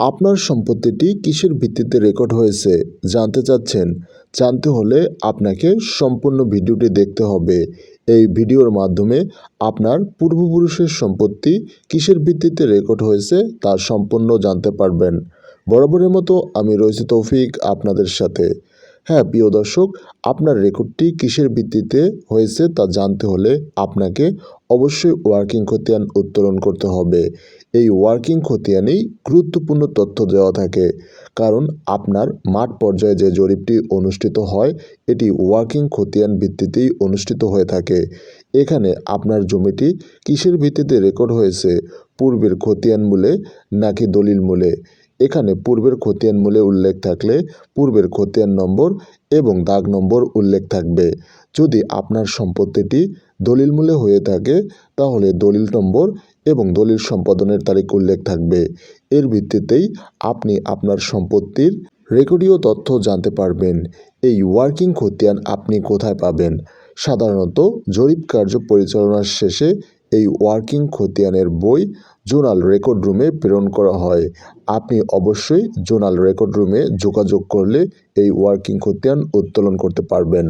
আপনার সম্পত্তিটি কিসের ভিত্তিতে রেকর্ড হয়েছে, জানতে চাচ্ছেন, জানতে হলে আপনাকে সম্পূর্ণ ভিডিওটি দেখতে হবে। এই ভিডিওর মাধ্যমে আপনার পূর্বপুরুষের সম্পত্তি কিসের ভিত্তিতে রেকর্ড হয়েছে তা সম্পূর্ণ জানতে পারবেন। বরাবরের মতো আমি রয়েছি তৌফিক আপনাদের সাথে। হ্যাঁ প্রিয় দর্শক, আপনার রেকর্ডটি কিসের ভিত্তিতে হয়েছে তা জানতে হলে আপনাকে অবশ্যই ওয়ার্কিং খতিয়ান উত্তোলন করতে হবে। এই ওয়ার্কিং খতিয়ানেই গুরুত্বপূর্ণ তথ্য দেওয়া থাকে। কারণ আপনার মাঠ পর্যায়ে যে জরিপটি অনুষ্ঠিত হয়, এটি ওয়ার্কিং খতিয়ান ভিত্তিতেই অনুষ্ঠিত হয়ে থাকে। এখানে আপনার জমিটি কিসের ভিত্তিতে রেকর্ড হয়েছে? পূর্বের খতিয়ান মূলে নাকি দলিল মূলে? এখানে পূর্বের খতিয়ান মূলে উল্লেখ থাকলে পূর্বের খতিয়ান নম্বর এবং দাগ নম্বর উল্লেখ থাকবে। যদি আপনার সম্পত্তিটি দলিল মূলে হয়ে থাকে, তাহলে দলিল নম্বর এবং দলিল সম্পাদনের তারিখ উল্লেখ থাকবে। এর ভিত্তিতেই আপনি আপনার সম্পত্তির রেকর্ডীয় তথ্য জানতে পারবেন। এই ওয়ার্কিং খতিয়ান আপনি কোথায় পাবেন? সাধারণত জরিপ কার্য পরিচালনার শেষে এই ওয়ার্কিং খতিয়ানের বই জোনাল রেকর্ড রুমে প্রেরণ করা হয়। আপনি অবশ্যই জোনাল রেকর্ড রুমে যোগাযোগ করলে এই ওয়ার্কিং খতিয়ান উত্তোলন করতে পারবেন।